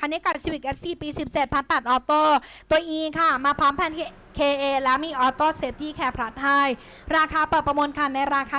คันนี้กับ Civic FC ปี 17 พันตัดออโต้ตัว E ค่ะ มาพร้อมแผ่น KA แล้วมีออโต้เซฟตี้แคร์พลัสให้ราคาเปิดประมูลคันในราคา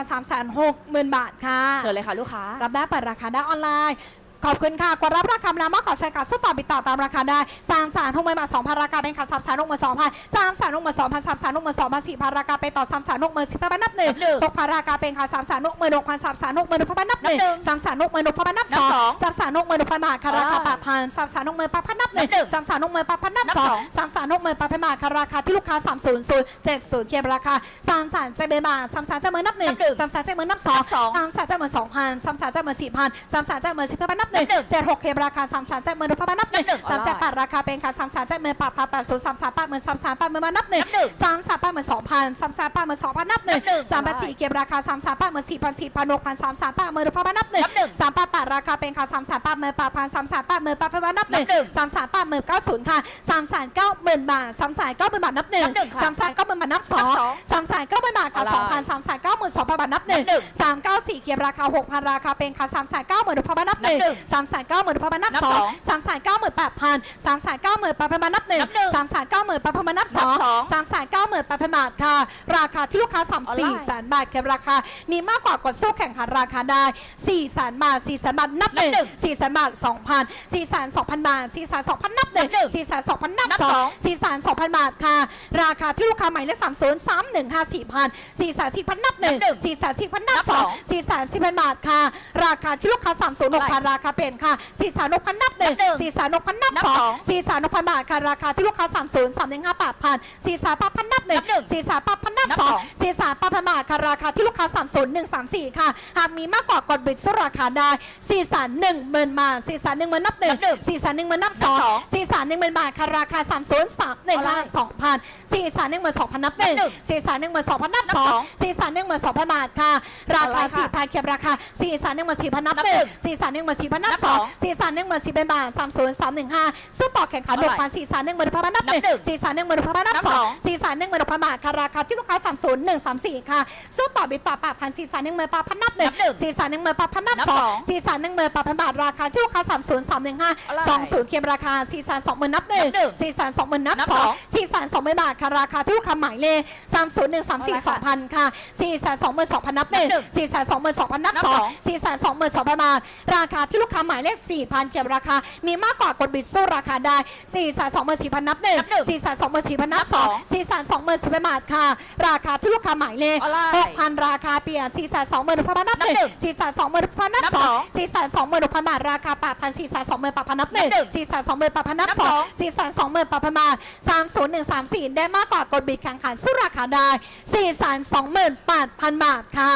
360,000 บาทค่ะ เชิญเลยค่ะลูกค้า รับได้เปิดราคาได้ออนไลน์ ขอบคุณค่ะ กดรับราคาแล้วมากกว่าใช้การสู้ต่อบิดต่อตามราคาได้สามสามหกหมื่นบาทสองพันราคาเป็นค่ะสามสามหกหมื่นสองพันสามสามหกหมื่นสองพันสามสามหกหมื่นสองพันสี่พันราคาไปต่อสามสามหกหมื่นสิบพันนับหนึ่งนับหนึ่งหกพันราคาเป็นค่ะสามสามหกหมื่นหกพันสามสามหกหมื่นหกพันนับหนึ่งนับหนึ่งสามสามหกหมื่นหกพันนับนัสบองสองสามสามหกหมื่นหกพันบาทค่ะราคาอ่าแปดพันสามสามหกหมื่นแปดพันนับหนึ่งนับหนึ่งสามสามหกหมื่นแปดพันนับนับสองสองสามสามหกหมื่นแปดพันบาทค่ะราคาที่ลูกค้าสามศูนย์ศูนย์เจ็ดศูนย์เคียบราคาสามสามเจ็ดบาทสามสามเจ็ดหมื่นนับหนึ่งนับหนึ่งสามสามเจ็ดหมื่นนับสองนับสองสามสามเจ็ดหมื่นสองพันสามสามเจ็ดหมื่นสี่พันสามสามเจ็ดหมื่นสิบพันนับหนึ่งนับหนึ่งเจ็ดหกเคราคาสามสามเจ็ดหมื่นพันนับหนึ่งนับหนึ่งสามเจ็ดออนไลน์แปดราคาเป็นค่ะสามสามเจ็ดหมื่นแปดพันแปดศูนย์สามสามแปดหมื่นสามสามแปดหมื่นมานับหนึ่งนับหนึ่งสามสามแปดหมื่นสองพันสามสามแปดหมื่นสองพันนับหนึ่งนับหนึ่งสามแปดสี่เก็บราคาสามสามแปดหมื่นสี่พันสี่พันหกพันสามสามแปดหมื่นพันนับหนึ่งนับหนึ่งสามแปดแปดราคาเป็นค่ะสามสามแปดหมื่นแปดพันสามสามแปดหมื่นแปดพันนับหนึ่งนับหนึ่งสามสามแปดหมื่นเก้าศูนย์ค่ะสามสามเก้าหมื่นบาทสามสามเก้าหมื่นบาทนับหนึ่งนับหนึ่งค่ะสามสามเก้าหมื่นบาทนับสองนับสองสามสามเก้าหมื่นบาทค่ะอะไรสองพันสามสามเก้าหมื่นสองพันบาทนับหนึ่งนับหนึ่งสามเก้าสี่เก็บราคาหกพันราคาเป็นค่ะสามสามเก้าหมื่นพันบาทนับหนึ่งนับหนึ่งสามสามเก้าหมื่นพันบาทนับนับสอสงองสามสามเก้าหมื่นแปดพันสามสามเก้าหมื่นแปดพันบาทนับหนึ่งนับหนึ่งสามสามเก้าหมื่นแปดพันบาทนับสองนับสองสามสามเก้าหมื่นแปดพันบาทค่ะ ราคาที่ลูกค้าสามออนสี่ไลน์แสนบาทเก็บราคามีมากกว่ากดสู้แข่งขันราคาได้สี่แสนบาทสี่แสนบาทนับหนึ่งนับหนึ่ง สี่แสนบาทสองพันสี่แสนสองพันบาทสี่แสนสองพันนับหนึ่งนับหนึ่งสี่แสนสองพันนับนับสอสองงสี่แสนสองพันบาทค่ะ ราคาที่ลูกค้าหมายเลขสามศูนย์สามหนึ่งห้าสี่พันสี่แสนสี่พันนับหนึ่งนับหนึ่งสี่แสนสี่พันนับนับสสอองงสี่แสนสี่พันบาทค่ะ ราคาที่ลูกค้าสามศูนย์หกพันราคาเป็นค่ะสี่แสนหกพันนับหนึ่งนับหนึ่งสี่แสนหกพันนับนับสองสองสี่แสนหกพันบาทค่ะราคาที่ลูกค้าสามศูนย์สามหนึ่งห้าแปดพันสี่แสนแปดพันนับหนึ่งนับหนึ่งสี่แสนแปดพันนับนับสองสองสี่แสนแปดพันบาทค่ะราคาที่ลูกค้าสามศูนย์หนึ่งสามสี่ค่ะหากมีมากกว่ากดบิดสู้ราคาได้สี่แสนหนึ่งหมื่นบาทสี่แสนหนึ่งหมื่นนับหนึ่งนับหนึ่งสี่แสนหนึ่งหมื่นนับสองนับสองสี่แสนหนึ่งหมื่นบาทค่ะราคาสามศูนย์สามหนึ่งห้าสองพันสี่แสนหนึ่งหมื่นสองพันนับหนึ่งนับหนึ่งสี่แสนหนึ่งหมื่นสองพันนับนับสองสองสี่แสนหนึ่งหมื่นสองพันบาทค่ะ ราคาอะไรค่ะสี่พันเก็บราคาสี่แสนหนึ่งหมื่นสี่พันนับนับหนึ่งหนึ่งสี่แสนหนึ่งหมื่นสี่พันนับนับสสอองงสี่แสนหนึ่งหมื่นสี่เป็นบาทสามศูนย์สามหนึ่งห้าสู้ต่อแข่งขันเท่าหไหร่กพันสี่แสนหนึ่งหมื่นพันนับหนึ่งนับหนึ่งสี่แสนหนึ่งหมื่นพันนับนับสสอองงสี่ แสนหนึ่งหมื่นพันบาทค่ะราคาที่ลูกค้าสามศูนย์หนึ่งสามสี่ค่ะสู้ต่อบิดต่อแปดพันสี่แสนหนึ่งหมื่นแปดพันนับหนึ่งนับหนึ่งสี่แสนหนึ่งหมื่นแปดพันนับนับสองสองสี่แสนหนึ่งหมื่นแปดพันบาทราคาที่ลูกค้าสามศูนย์สามหนึ่งห้าอะไรสองศูนย์เคียมราคาสี่แสนสองหมื่นนับหนึ่งนับหนึ่งสี่แสนสองหมื่นนับนับสองสองสี่แสนสองหมื่นบาทค่ะราคาที่ลูกค้าหมายเลขสามศูนย์หนึ่งสามสี่สองพันค่ะสี่แสนสองหมื่นสองพันนับหนึ่งนับหนึ่งสี่แสนสองหมื่นสองพันนับนับสอสงองสี่แสนสองหมื่นสองพันบาทราคาที่ลูกค้าหมายเลขสี่พันเก็บราคา มีมากกว่ากดบิดสู้ราคาได้สี่แสนสองหมื่นสี่พันนับหนึ่งนับหนึ่งสี่แสนสองหมื่นสี่พันนับนับสสอองงสี่แสนสองหมื่นสิบพันบาทค่ะ ราคาที่ลูกค้าหมายเลขอะไรหกพันราคาเปลี่ยนสี่แสนสองหมื่นพันนับหนึ่งนับหนึ่งสี่แสนสองหมื่นพันนับนับสอสงองสี่แสนสองหมื่นพันบาทราคาแปดพันสี่แสนสองหมื่นแปดพันนับหนึ่งนับหนึ่งสี่แสนสองหมื่นแปดพันนับนับสสอองงสี่แสนสองหมื่นแปดพันบาทสามศูนย์หนึ่งสามสี่ได้มากกว่ากดบิดแข่งขันสู้ราคาได้สี่แสนสองหมื่นแปดพันบาทค่ะ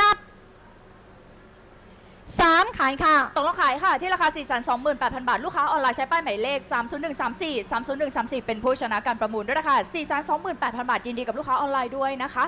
นับ สามขายค่ะ ตกลงขายค่ะ ที่ราคา 4 2 8 0 0 0 บาท ลูกค้าออนไลน์ใช้ป้ายหมายเลข 30134 30134 เป็นผู้ชนะการประมูลด้วยนะคา4 2 8 0 0 0 บาท ยินดีกับลูกค้าออนไลน์ด้วยนะคะ